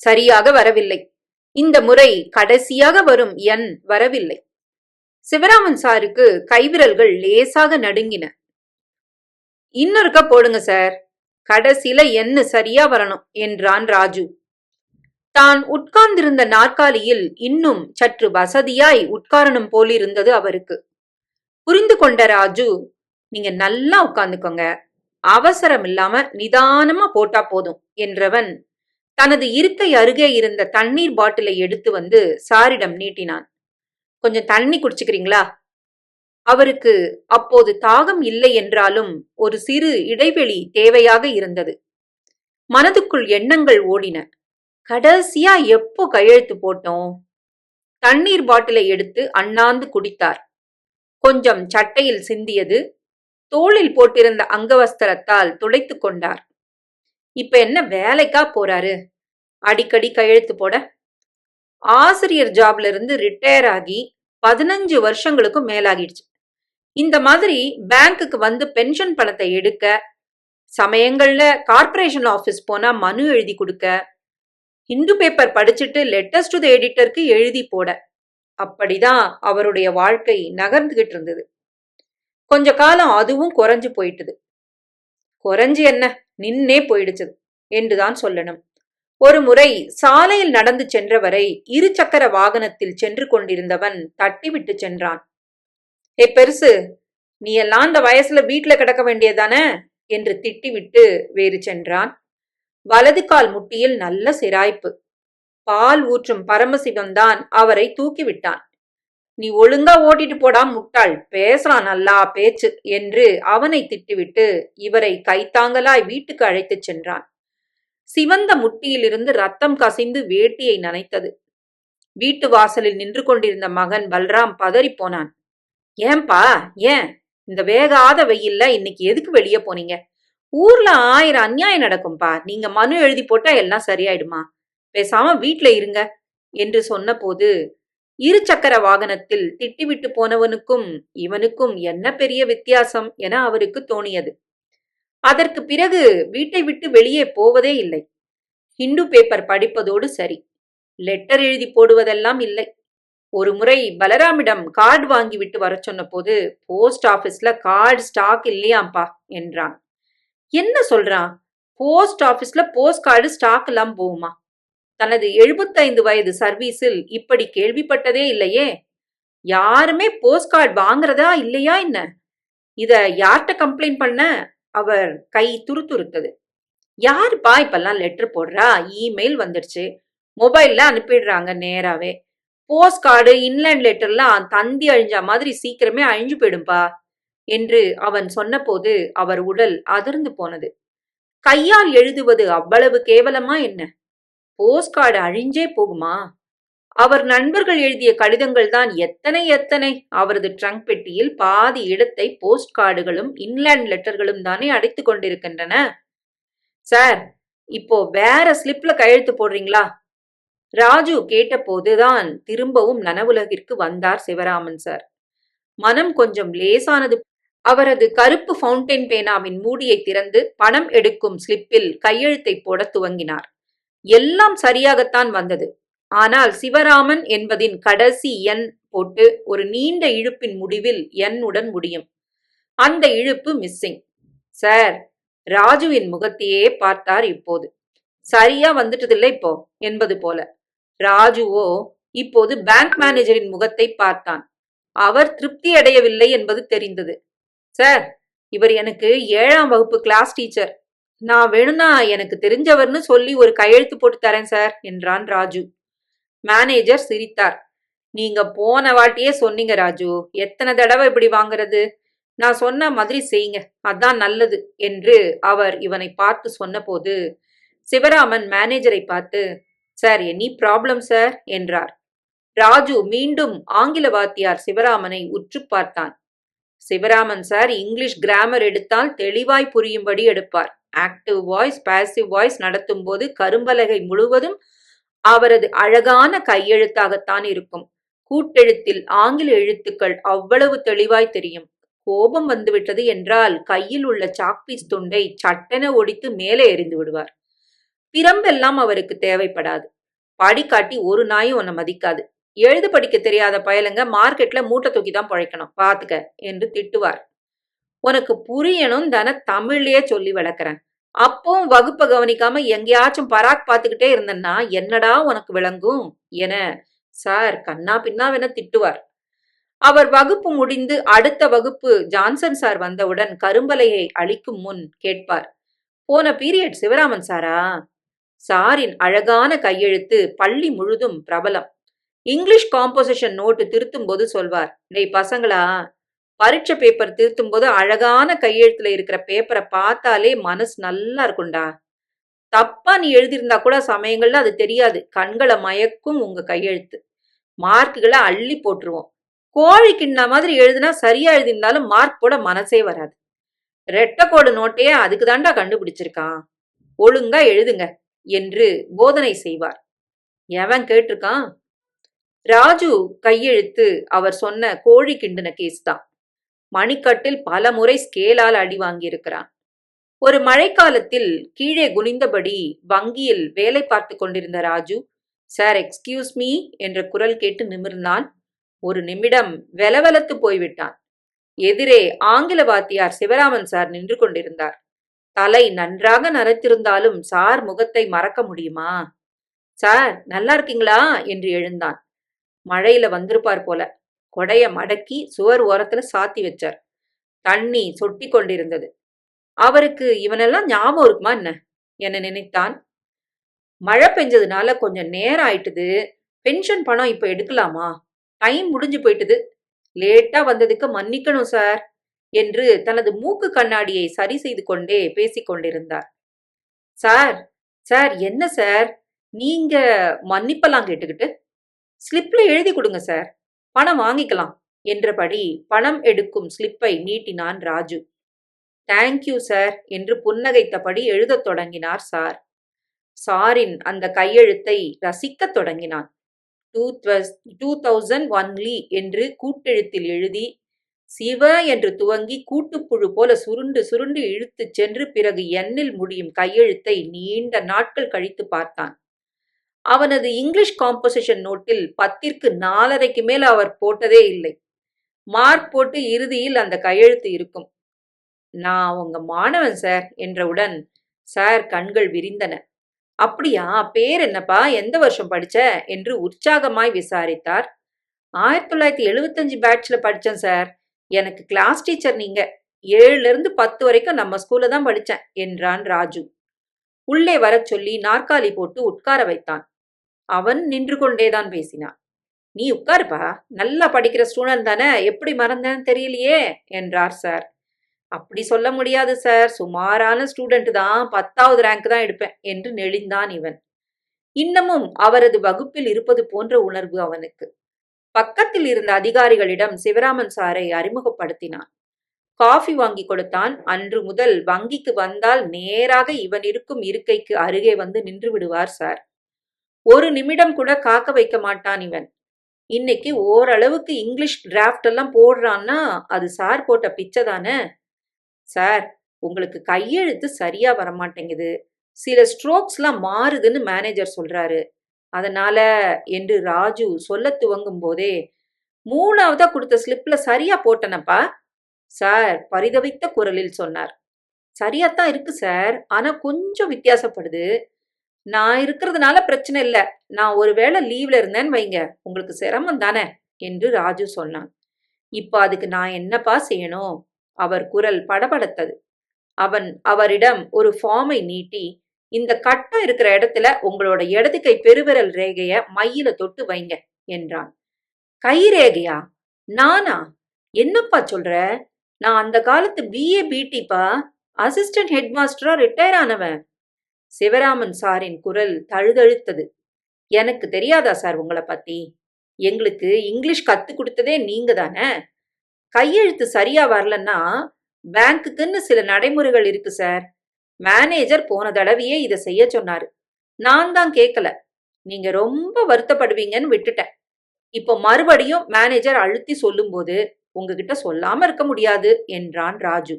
சரியாக வரவில்லை. இந்த முறை கடைசியாக வரும் எண் வரவில்லை. சிவராமன் சாருக்கு கைவிரல்கள் லேசாக நடுங்கின. இன்னொருக்க போடுங்க சார். கடைசியில எண்ணு சரியா வரணும் என்றான் ராஜு. தான் உட்கார்ந்திருந்த நாற்காலியில் இன்னும் சற்று வசதியாய் உட்காரணும் போலிருந்தது அவருக்கு. புரிந்து கொண்ட ராஜு நீங்க நல்லா உட்கார்ந்துக்கோங்க அவசரம் இல்லாம நிதானமா போட்டா போதும் என்றவன் தனது இருக்கை அருகே இருந்த தண்ணீர் பாட்டிலை எடுத்து வந்து சாரிடம் நீட்டினான். கொஞ்சம் தண்ணி குடிச்சுக்கிறீங்களா? அவருக்கு அப்போது தாகம் இல்லை என்றாலும் ஒரு சிறு இடைவெளி தேவையாக இருந்தது. மனதுக்குள் எண்ணங்கள் ஓடின. கடைசியா எப்போ கையெழுத்து போட்டோம்? தண்ணீர் பாட்டிலை எடுத்து அண்ணாந்து குடித்தார். கொஞ்சம் சட்டையில் சிந்தியது. தோளில் போட்டிருந்த அங்கவஸ்திரத்தால் துடைத்து கொண்டார். இப்ப என்ன வேலைக்கா போறாரு? அடிக்கடி கையெழுத்து போட? ஆசிரியர் ஜாப்ல இருந்து ரிட்டையர் ஆகி பதினஞ்சு வருஷங்களுக்கும் மேலாகிடுச்சு. இந்த மாதிரி பேங்க்குக்கு வந்து பென்ஷன் பணத்தை எடுக்க சமயங்கள்ல கார்பரேஷன் ஆபீஸ் போனா மனு எழுதி கொடுக்க இந்து பேப்பர் படிச்சுட்டு லெட்டர்ஸ் டு த எடிட்டருக்கு எழுதி போட. அப்படிதான் அவருடைய வாழ்க்கை நகர்ந்துகிட்டு இருந்தது. கொஞ்ச காலம் அதுவும் குறைஞ்சு போயிட்டுது. குறைஞ்சு என்ன? நின்னே போயிடுச்சு என்றுதான் சொல்லணும். ஒரு முறை சாலையில் நடந்து சென்றவரை இரு சக்கர வாகனத்தில் சென்று கொண்டிருந்தவன் தட்டிவிட்டு சென்றான். ஏ பெருசு நீ எல்லாம் அந்த வயசுல வீட்டுல கிடக்க வேண்டியதானே என்று திட்டிவிட்டு வேறு சென்றான். வலது கால் முட்டியில் நல்ல சிராய்ப்பு. பால் ஊற்றும் பரமசிவம்தான் அவரை தூக்கிவிட்டான் நீ ஒழுங்கா ஓட்டிட்டு போடா முட்டாள். பேசலாம் நல்லா பேச்சு என்று அவனை திட்டிவிட்டு இவரை கைத்தாங்கலாய் வீட்டுக்கு அழைத்துச் சென்றான். சிவந்த முட்டியிலிருந்து ரத்தம் கசிந்து வேட்டியை நனைத்தது. வீட்டு வாசலில் நின்று கொண்டிருந்த மகன் பல்ராம் பதறிப்போனான் ஏன்பா ஏன்? இந்த வேகாத வெயில்ல இன்னைக்கு எதுக்கு வெளியே போனீங்க? ஊர்ல ஆயிரம் அநியாயம் நடக்கும்பா. நீங்க மனு எழுதி போட்டா எல்லாம் சரியாயிடுமா? பேசாம வீட்ல இருங்க என்று சொன்னபோது இரு சக்கர வாகனத்தில் திட்டிவிட்டு போனவனுக்கும் இவனுக்கும் என்ன பெரிய வித்தியாசம் என அவருக்கு தோணியது. அதற்கு பிறகு வீட்டை விட்டு வெளியே போவதே இல்லை. ஹிந்து பேப்பர் படிப்பதோடு சரி. லெட்டர் எழுதி போடுவதெல்லாம் இல்லை. ஒரு முறை பலராமிடம் கார்டு வாங்கி விட்டு வர சொன்ன போது போஸ்ட் ஆபீஸ்ல கார்டு ஸ்டாக் இல்லையாம்பா என்றான். என்ன சொல்றான்? போஸ்ட் ஆபீஸ்ல போஸ்ட் கார்டு ஸ்டாக் எல்லாம் போகுமா? தனது எழுபத்தைந்து வயது சர்வீஸில் இப்படி கேள்விப்பட்டதே இல்லையே? யாருமே போஸ்ட் கார்டு வாங்குறதா இல்லையா என்ன? இத யார்கிட்ட கம்ப்ளைண்ட் பண்ண? அவர் கை துருத்துருத்தது. யாருப்பா இப்பெல்லாம் லெட்டர் போடுறா? இமெயில் வந்துடுச்சு மொபைல்ல அனுப்பிடுறாங்க நேராவே. போஸ்ட் கார்டு இன்லேண்ட் லெட்டர்லாம் தந்தி அழிஞ்ச மாதிரி சீக்கிரமே அழிஞ்சு போயிடும்பா என்று அவன் சொன்னபோது அவர் உடல் அதிர்ந்து போனது. கையால் எழுதுவது அவ்வளவு கேவலமா என்ன? போஸ்ட் கார்டு அழிஞ்சே போகுமா? அவர் நண்பர்கள் எழுதிய கடிதங்கள் தான் எத்தனை எத்தனை. அவரது ட்ரங்க் பெட்டியில் பாதி இடத்தை போஸ்ட் கார்டுகளும் இன்லேண்ட் லெட்டர்களும் தானே அடைத்து கொண்டிருக்கின்றன. சார் இப்போ வேற ஸ்லிப்ல கையெழுத்து போடுறீங்களா? ராஜு கேட்டபோதுதான் திரும்பவும் நனவுலகிற்கு வந்தார் சிவராமன் சார். மனம் கொஞ்சம் லேசானது. அவரது கருப்பு ஃபவுண்டைன் பேனாவின் மூடியை திறந்து பணம் எடுக்கும் ஸ்லிப்பில் கையெழுத்தை போட துவங்கினார். எல்லாம் சரியாகத்தான் வந்தது. ஆனால் சிவராமன் என்பதின் கடைசி எண் போட்டு ஒரு நீண்ட இழுப்பின் முடிவில் எண்ணுடன் முடியும். அந்த இழுப்பு மிஸ்ஸிங் சார் ராஜுவின் முகத்தையே பார்த்தார் இப்போது. சரியா வந்துட்டதில்லை இப்போ என்பது போல. ராஜுவோ இப்போது பேங்க் மேனேஜரின் முகத்தை பார்த்தான். அவர் திருப்தி அடையவில்லை என்பது தெரிந்தது. சார் இவர் எனக்கு ஏழாம் வகுப்பு கிளாஸ் டீச்சர் நான் வேணும்னா எனக்கு தெரிஞ்சவர்னு சொல்லி ஒரு கையெழுத்து போட்டு தரேன் சார் என்றான் ராஜு. மேனேஜர் சிரித்தார். நீங்க போன வாட்டியே சொன்னீங்க ராஜு. எத்தனை தடவை இப்படி வாங்குறது? நான் சொன்ன மாதிரி செய்யுங்க. அதான் நல்லது என்று அவர் இவனை பார்த்து சொன்னபோது சிவராமன் மேனேஜரை பார்த்து சார் எனி ப்ராப்ளம் சார்? என்றார். ராஜு மீண்டும் ஆங்கில வாத்தியார் சிவராமனை உற்று பார்த்தான். சிவராமன் சார் இங்கிலீஷ் கிராமர் எடுத்தால் தெளிவாய் புரியும்படி எடுப்பார். ஆக்டிவ் வாய்ஸ் பாசிவ் வாய்ஸ் நடத்தும் போது கரும்பலகை முழுவதும் அவரது அழகான கையெழுத்தாகத்தான் இருக்கும். கூட்டெழுத்தில் ஆங்கில எழுத்துக்கள் அவ்வளவு தெளிவாய் தெரியும். கோபம் வந்துவிட்டது என்றால் கையில் உள்ள சாக்பீஸ் துண்டை சட்டென ஒடித்து மேலே எறிந்து விடுவார். பிரம்பெல்லாம் அவருக்கு தேவைப்படாது. படிக்காட்டி ஒரு நாயும் உன்னை மதிக்காது. எழுத படிக்க தெரியாத பயலுங்க மார்க்கெட்ல மூட்டை தூக்கி தான் பழைக்கணும். பாத்துக்க என்று திட்டுவார். உனக்கு புரியணும் தானே தமிழ்லயே சொல்லி விளக்குறேன். அப்பவும் வகுப்பை கவனிக்காம எங்கேயாச்சும் பராக் பார்த்துக்கிட்டே இருந்தேன்னா என்னடா உனக்கு விளங்கும்? என சார் கண்ணா பின்னாவென திட்டுவார். அவர் வகுப்பு முடிந்து அடுத்த வகுப்பு ஜான்சன் சார் வந்தவுடன் கரும்பலையை அழிக்கும் முன் கேட்பார். போன பீரியட் சிவராமன் சாரா? சாரின் அழகான கையெழுத்து பள்ளி முழுதும் பிரபலம். இங்கிலீஷ் காம்போசிஷன் நோட்டு திருத்தும் போது சொல்வார் டேய் பசங்களா பரீட்சை பேப்பர் திருத்தும் போது அழகான கையெழுத்துல இருக்கிற பேப்பரை பார்த்தாலே மனசு நல்லா இருக்கும்டா. தப்பா நீ எழுதியிருந்தா கூட சமயங்கள்ல அது தெரியாது. கண்களை மயக்கும் உங்க கையெழுத்து. மார்க்குகளை அள்ளி போட்டுருவோம். கோழி கிண்ண மாதிரி எழுதுனா சரியா எழுதியிருந்தாலும் மார்க் போட மனசே வராது. ரெட்டக்கோடு நோட்டையே அதுக்கு தாண்டா கண்டுபிடிச்சிருக்கான். ஒழுங்கா எழுதுங்க என்று போதனை செய்வார். எவன் கேட்டிருக்கான்? ராஜு கையெழுத்து அவர் சொன்ன கோழி கிண்டுன கேஸ் தான். மணிக்கட்டில் பல முறை ஸ்கேலால் அடி வாங்கியிருக்கிறான். ஒரு மழைக்காலத்தில் கீழே குனிந்தபடி வங்கியில் வேலை பார்த்து கொண்டிருந்த ராஜு சார் எக்ஸ்கியூஸ் மீ என்ற குரல் கேட்டு நிமிர்ந்தான். ஒரு நிமிடம் வெலவெலத்து போய்விட்டான். எதிரே ஆங்கில வாத்தியார் சிவராமன் சார் நின்று கொண்டிருந்தார். தலை நன்றாக நரைத்திருந்தாலும் சார் முகத்தை மறக்க முடியுமா? சார் நல்லா இருக்கீங்களா? என்று எழுந்தான். மழையில வந்திருப்பார் போல. கொடைய மடக்கி சுவர் ஓரத்துல சாத்தி வச்சார். தண்ணி சொட்டி கொண்டிருந்தது. அவருக்கு இவனெல்லாம் ஞாபகம் இருக்குமா என்ன? என நினைத்தான். மழை பெஞ்சதுனால கொஞ்சம் நேரம் ஆயிட்டுது. பென்ஷன் பணம் இப்ப எடுக்கலாமா? டைம் முடிஞ்சு போயிட்டுது. லேட்டா வந்ததுக்கு மன்னிக்கணும் சார் என்று தனது மூக்கு கண்ணாடியை சரி செய்து கொண்டே பேசிக்கொண்டிருந்தார் சார் சார் என்ன சார் நீங்க மன்னிப்பெல்லாம் கேட்டுக்கிட்டு. ஸ்லிப்ல எழுதி கொடுங்க சார் பணம் வாங்கிக்கலாம் என்றபடி பணம் எடுக்கும் ஸ்லிப்பை நீட்டினான் ராஜு. தேங்க்யூ சார் என்று புன்னகைத்தபடி எழுதத் தொடங்கினார் சார். சாரின் அந்த கையெழுத்தை ரசிக்கத் தொடங்கினான். டூ டூ தௌசண்ட் ஒன்லி என்று கூட்டெழுத்தில் எழுதி சிவ என்று துவங்கி கூட்டுப்புழு போல சுருண்டு சுருண்டு இழுத்துச் சென்று பிறகு எண்ணில் முடியும் கையெழுத்தை நீண்ட நாட்கள் கழித்து பார்த்தான். அவனது இங்கிலீஷ் காம்போசிஷன் நோட்டில் பத்திற்கு நாலரைக்கு மேல் அவர் போட்டதே இல்லை. மார்க் போட்டு இறுதியில் அந்த கையெழுத்து இருக்கும். நான் உங்க மாணவன் சார் என்றவுடன் சார் கண்கள் விரிந்தன. அப்படியா? பேர் என்னப்பா? எந்த வருஷம் படிச்ச? என்று உற்சாகமாய் விசாரித்தார். ஆயிரத்தி தொள்ளாயிரத்தி எழுபத்தஞ்சு பேட்ச்ல படித்தேன் சார் எனக்கு கிளாஸ் டீச்சர் நீங்க. ஏழுலேருந்து பத்து வரைக்கும் நம்ம ஸ்கூல்ல தான் படித்தேன் என்றான் ராஜு. உள்ளே வரச் சொல்லி நாற்காலி போட்டு உட்கார வைத்தான். அவன் நின்று கொண்டேதான் பேசினான். நீ உட்காருப்பா நல்லா படிக்கிற ஸ்டூடெண்ட் தானே எப்படி மறந்தேன்னு தெரியலையே என்றார் சார் அப்படி சொல்ல முடியாது சார் சுமாரான ஸ்டூடெண்ட் தான் பத்தாவது ரேங்க் தான் எடுப்பேன் என்று நெளிந்தான் இவன். இன்னமும் அவரது வகுப்பில் இருப்பது போன்ற உணர்வு அவனுக்கு. பக்கத்தில் இருந்த அதிகாரிகளிடம் சிவராமன் சாரை அறிமுகப்படுத்தினான். காஃபி வாங்கி கொடுத்தான். அன்று முதல் வங்கிக்கு வந்தால் நேராக இவன் இருக்கும் இருக்கைக்கு அருகே வந்து நின்று விடுவார் சார் ஒரு நிமிடம் கூட காக்க வைக்க மாட்டான் இவன். இன்னைக்கு ஓரளவுக்கு இங்கிலீஷ் டிராஃப்ட் எல்லாம் போடுறான்னா அது சார் போட்ட பிச்சை தானே? சார் உங்களுக்கு கையெழுத்து சரியா வரமாட்டேங்குது. சில ஸ்ட்ரோக்ஸ்லாம் மாறுதுன்னு மேனேஜர் சொல்றாரு. அதனால என்று ராஜு சொல்ல துவங்கும் போதே மூணாவதா கொடுத்த ஸ்லிப்ல சரியா போட்டனப்பா? சார் பரிதவித்த குரலில் சொன்னார். சரியாத்தான் இருக்கு சார் ஆனா கொஞ்சம் வித்தியாசப்படுது. நான் இருக்கிறதுனால பிரச்சனை இல்ல. நான் ஒருவேளை லீவ்ல இருந்தேன்னு வைங்க. உங்களுக்கு சிரமம் தானே? என்று ராஜு சொன்னான். இப்ப அதுக்கு நான் என்னப்பா செய்யணும்? அவர் குரல் படபடத்தது. அவன் அவரிடம் ஒரு ஃபார்மை நீட்டி இந்த கட்டம் இருக்கிற இடத்துல உங்களோட இடதுக்கை பெருவிரல் ரேகைய மையில தொட்டு வைங்க என்றான். கை ரேகையா? நானா? என்னப்பா சொல்ற? நான் அந்த காலத்து பிஏ பிடிப்பா அசிஸ்டன்ட் ஹெட் மாஸ்டரா ரிட்டையர் ஆனவன். சிவராமன் சாரின் குரல் தழுதழுத்தது. எனக்கு தெரியாதா சார் உங்களை பத்தி? எங்களுக்கு இங்கிலீஷ் கத்து கொடுத்ததே நீங்க தானே? கையெழுத்து சரியா வரலன்னா பேங்க்குக்குன்னு சில நடைமுறைகள் இருக்கு சார். மேனேஜர் போன தடவையே இதை செய்ய சொன்னாரு. நான் தான் கேட்கல நீங்க ரொம்ப வருத்தப்படுவீங்கன்னு விட்டுட்டேன். இப்போ மறுபடியும் மேனேஜர் அழுத்தி சொல்லும்போது உங்ககிட்ட சொல்லாம இருக்க முடியாது என்றான் ராஜு.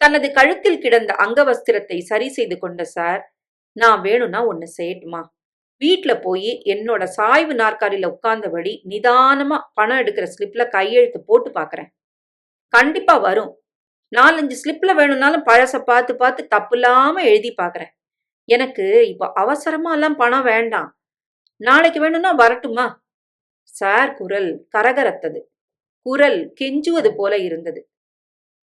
தனது கழுத்தில் கிடந்த அங்கவஸ்திரத்தை சரி செய்து கொண்ட சார் நான் வேணும்னா ஒன்னு செய்யட்டுமா? வீட்ல போய் என்னோட சாய்வு நாற்காலியில உட்கார்ந்தபடி நிதானமா பணம் எடுக்கிற ஸ்லிப்ல கையெழுத்து போட்டு பாக்குறேன். கண்டிப்பா வரும். நாலஞ்சு ஸ்லிப்ல வேணும்னாலும் பழச பார்த்து பார்த்து தப்பில்லாம எழுதி பாக்குறேன். எனக்கு இப்போ அவசரமா எல்லாம் பணம் வேண்டாம். நாளைக்கு வேணும்னா வரட்டுமா? சார் குரல் கரகரத்தது. குரல் கெஞ்சுவது போல இருந்தது.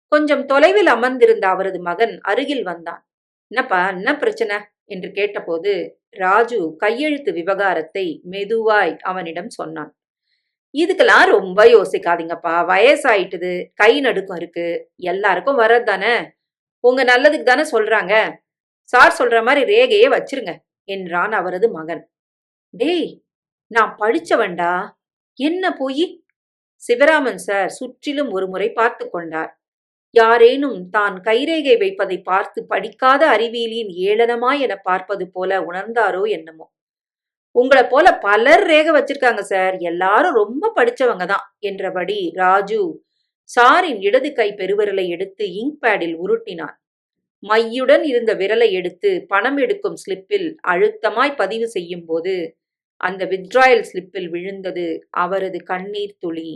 கொஞ்சம் தொலைவில் அமர்ந்திருந்த அவரது மகன் அருகில் வந்தான். என்னப்பா என்ன பிரச்சனை? என்று கேட்டபோது ராஜு கையெழுத்து விவகாரத்தை மெதுவாய் அவனிடம் சொன்னான். இதுக்கெல்லாம் ரொம்ப யோசிக்காதீங்கப்பா. வயசாயிட்டுது. கை நடுக்கம் இருக்கு. எல்லாருக்கும் வர்றது தானே? உங்க நல்லதுக்கு தானே சொல்றாங்க. சார் சொல்ற மாதிரி ரேகையே வச்சிருங்க என்றான் அவரது மகன். டேய் நான் படிச்சவன்டா. என்ன போய்? சிவராமன் சார் சுற்றிலும் ஒருமுறை பார்த்து கொண்டார். யாரேனும் தான் கைரேகை வைப்பதை பார்த்து படிக்காத அறிவியலின் ஏளனமா என பார்ப்பது போல உணர்ந்தாரோ என்னமோ. உங்களை போல பலர் ரேகை வச்சிருக்காங்க சார். எல்லாரும் ரொம்ப படிச்சவங்க தான் என்றபடி ராஜு சாரின் இடது கை பெருவிரலை எடுத்து இங்க் பேடில் உருட்டினான். மையுடன் இருந்த விரலை எடுத்து பணம் எடுக்கும் ஸ்லிப்பில் அழுத்தமாய் பதிவு செய்யும் போது அந்த வித்ராயல் ஸ்லிப்பில் விழுந்தது அவரது கண்ணீர் துளி.